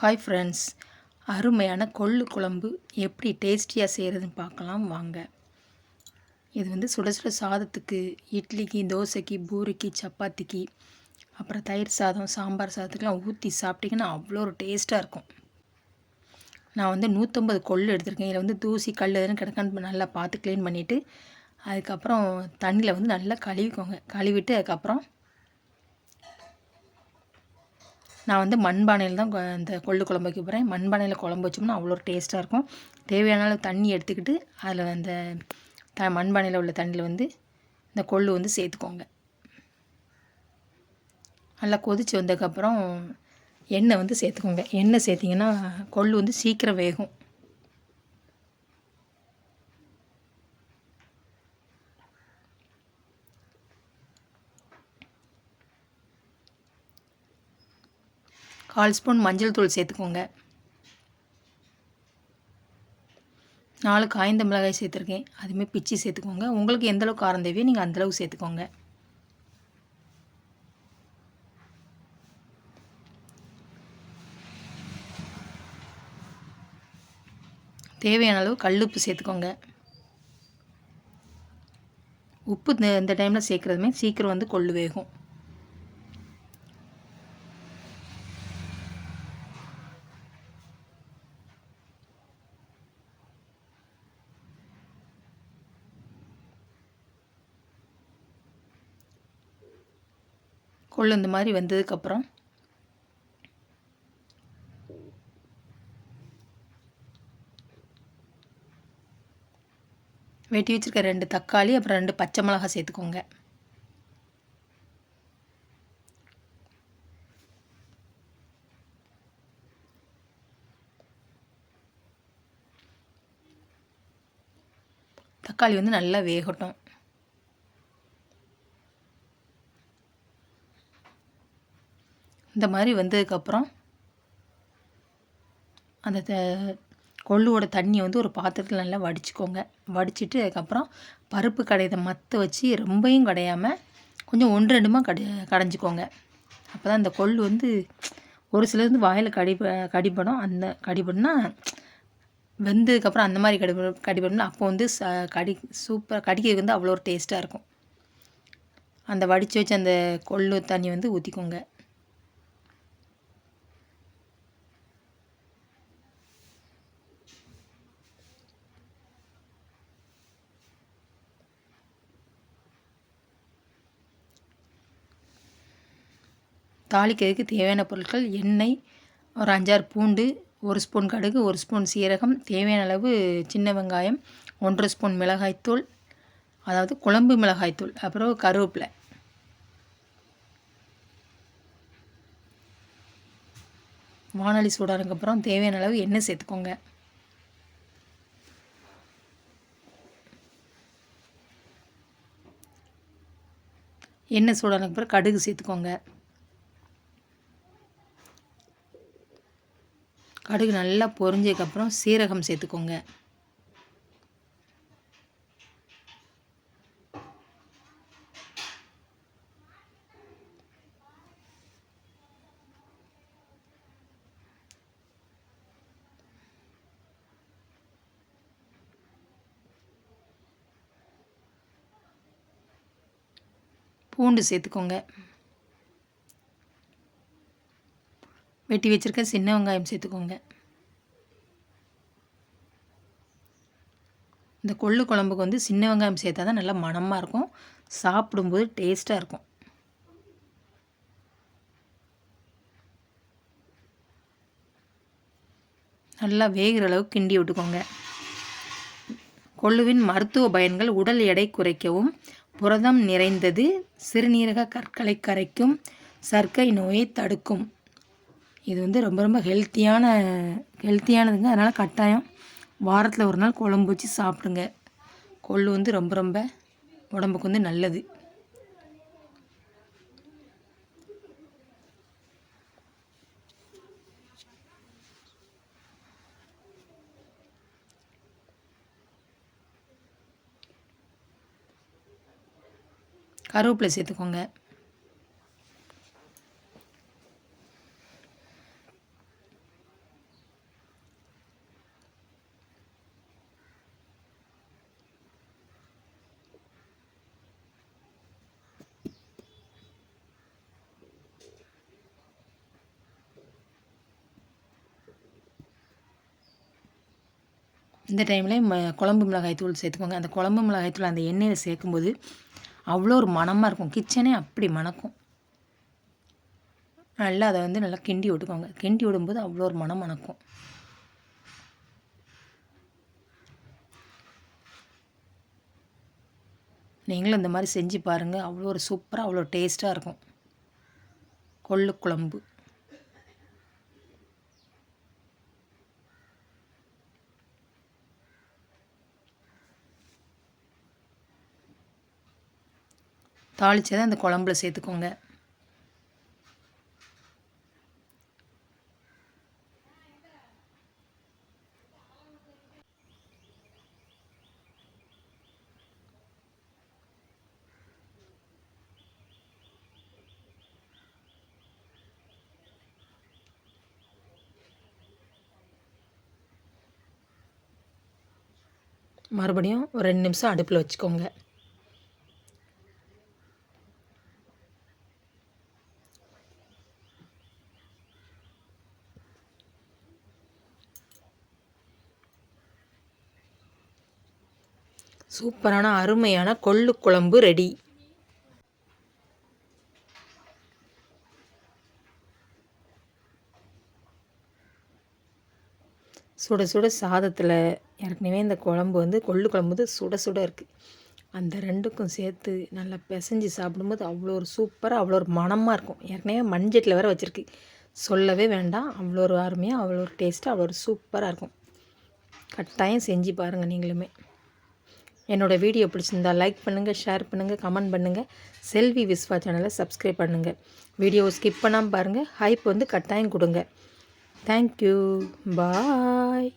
Hi friends அருமையான கொள்ளு குழம்பு எப்படி டேஸ்டியாக செய்கிறதுன்னு பார்க்கலாம் வாங்க. இது வந்து சுட சுட சாதத்துக்கு இட்லிக்கு தோசைக்கு பூரிக்கு சப்பாத்திக்கு அப்புறம் தயிர் சாதம் சாம்பார் சாதத்துக்கெலாம் ஊற்றி சாப்பிட்டிங்கன்னா அவ்வளோ ஒரு டேஸ்ட்டாக இருக்கும். நான் வந்து நூற்றம்பது கொள்ளு எடுத்திருக்கேன். இதில் வந்து தூசி கல் எதுன்னு கிடக்கான்னு நல்லா பார்த்து க்ளீன் பண்ணிவிட்டு அதுக்கப்புறம் தண்ணியில் வந்து நல்லா கழுவிக்கோங்க. கழுவிட்டு அதுக்கப்புறம் நான் வந்து மண்பானையில் தான் இந்த கொள்ளு குழம்பு வைக்க போகிறேன் மண்பானையில் குழம்பு வச்சோம்னா அவ்வளோ டேஸ்ட்டாக இருக்கும். தேவையான அளவு தண்ணி எடுத்துக்கிட்டு அதில் அந்த த மண்பானையில் உள்ள தண்ணியில் வந்து இந்த கொள்ளு வந்து சேர்த்துக்கோங்க. நல்லா கொதித்து வந்ததுக்கப்புறம் எண்ணெய் வந்து சேர்த்துக்கோங்க. எண்ணெய் சேர்த்திங்கன்னா கொள்ளு வந்து சீக்கிரம் வேகும். கால் ஸ்பூன் மஞ்சள் தூள் சேர்த்துக்கோங்க. நாலு காய்ந்த மிளகாய் சேர்த்துருக்கேன். அதுவுமே பிச்சு சேர்த்துக்கோங்க. உங்களுக்கு எந்தளவுக்கு காரம் தேவையோ நீங்கள் அந்தளவுக்கு சேர்த்துக்கோங்க. தேவையான அளவு கல் உப்பு சேர்த்துக்கோங்க. உப்பு இந்த இந்த டைமில் சேர்க்குறதுமே சீக்கிரம் வந்து கொள்ளு வேகும். கொள்ளு இந்த மாதிரி வந்ததுக்கப்புறம் வெட்டி வச்சுருக்க ரெண்டு தக்காளி அப்புறம் ரெண்டு பச்சை மிளகாய் சேர்த்துக்கோங்க. தக்காளி வந்து நல்லா வேகட்டும். இந்த மாதிரி வந்ததுக்கப்புறம் அந்த த கொள்ளுவோட தண்ணியை வந்து ஒரு பாத்திரத்தில் நல்லா வடிச்சுக்கோங்க. வடிச்சிட்டு அதுக்கப்புறம் பருப்பு கடையதை மற்ற வச்சு ரொம்பையும் கடையாமல் கொஞ்சம் ஒன்று ரெண்டுமா கடை கடைஞ்சிக்கோங்க. அப்போ தான் அந்த கொள்ளு வந்து ஒரு சிலர் வந்து வாயில் கடி கடிபடும். அந்த கடிபடும்னா வெந்ததுக்கப்புறம் அந்த மாதிரி கடிபடும் கடிபடணும் அப்போ வந்து ச கடி சூப்பராக கடிக்கிறதுக்கு வந்து அவ்வளோ ஒரு டேஸ்ட்டாக இருக்கும். அந்த வடித்து வச்சு அந்த கொள்ளு தண்ணி வந்து ஊற்றிக்கோங்க தாளிக்கிறதுக்கு தேவையான பொருட்கள் எண்ணெய் ஒரு அஞ்சாறு பூண்டு ஒரு ஸ்பூன் கடுகு ஒரு ஸ்பூன் சீரகம் தேவையான அளவு சின்ன வெங்காயம் ஒன்றரை ஸ்பூன் மிளகாய்த்தூள் அதாவது குழம்பு மிளகாய்த்தூள் அப்புறம் கருவேப்பிலை. வானொலி சூடானதுக்கப்புறம் தேவையான அளவு எண்ணெய் சேர்த்துக்கோங்க. எண்ணெய் சூடானதுக்கப்புறம் கடுகு சேர்த்துக்கோங்க. கடுகு நல்லா பொரிஞ்சதுக்கப்புறம் சீரகம் சேர்த்துக்கோங்க. பூண்டு சேர்த்துக்கோங்க. வெட்டி வச்சுருக்க சின்ன வெங்காயம் சேர்த்துக்கோங்க. இந்த கொள்ளு குழம்புக்கு வந்து சின்ன வெங்காயம் சேர்த்தா தான் நல்லா மணமாக இருக்கும். சாப்பிடும்போது டேஸ்ட்டாக இருக்கும். நல்லா வேகிற அளவுக்கு கிண்டி விட்டுக்கோங்க. கொள்ளுவின் மருத்துவ பயன்கள் உடல் எடை குறைக்கவும் புரதம் நிறைந்தது சிறுநீரக கற்களை கரைக்கும் சர்க்கரை நோயை தடுக்கும். இது வந்து ரொம்ப ரொம்ப ஹெல்த்தியான ஹெல்த்தியானதுங்க அதனால் கட்டாயம் வாரத்தில் ஒரு நாள் குழம்பு வச்சு சாப்பிடுங்க. கொள்ளு வந்து ரொம்ப ரொம்ப உடம்புக்கு வந்து நல்லது. கருவேப்பிலை சேர்த்துக்கோங்க. இந்த டைமில் ம குழம்பு மிளகாய் தூள் சேர்த்துக்கோங்க. அந்த குழம்பு மிளகாய் தூள் அந்த எண்ணெயில் சேர்க்கும்போது அவ்வளோ ஒரு மனமாக இருக்கும். கிச்சனே அப்படி மணக்கும். நல்லா அதை வந்து நல்லா கிண்டி விட்டுக்கோங்க. கிண்டி விடும்போது அவ்வளோ ஒரு மனம் மணக்கும். நீங்களும் இந்த மாதிரி செஞ்சு பாருங்கள் அவ்வளோ ஒரு சூப்பராக அவ்வளோ டேஸ்ட்டாக இருக்கும். கொள்ளு குழம்பு. தாளித்ததை அந்த குழம்புல சேர்த்துக்கோங்க. மறுபடியும் ஒரு ரெண்டு நிமிஷம் அடுப்பில் வச்சுக்கோங்க. சூப்பரான அருமையான கொள்ளு குழம்பு ரெடி. சுட சுட சாதத்தில் ஏற்கனவே இந்த குழம்பு வந்து கொள்ளு குழம்பு வந்து சுட சுட இருக்குது அந்த ரெண்டுக்கும் சேர்த்து நல்லா பிசைஞ்சு சாப்பிடும்போது அவ்வளோ ஒரு சூப்பராக அவ்வளோ ஒரு மணமாக இருக்கும். ஏற்கனவே மண்சட்டில் வேறு வச்சுருக்கு. சொல்லவே வேண்டாம். அவ்வளோ ஒரு அருமையாக அவ்வளோ ஒரு டேஸ்ட்டாக அவ்வளோ ஒரு சூப்பராக இருக்கும். கட்டாயம் செஞ்சு பாருங்கள் நீங்களுமே. என்னோடய வீடியோ பிடிச்சிருந்தா லைக் பண்ணுங்கள் ஷேர் பண்ணுங்கள் கமெண்ட் பண்ணுங்கள் செல்வி விஸ்வா சேனலை சப்ஸ்கிரைப் பண்ணுங்கள் வீடியோவை ஸ்கிப் பண்ணாமல் பாருங்கள் ஹைப் வந்து கட்டாயம் கொடுங்க. Thank you bye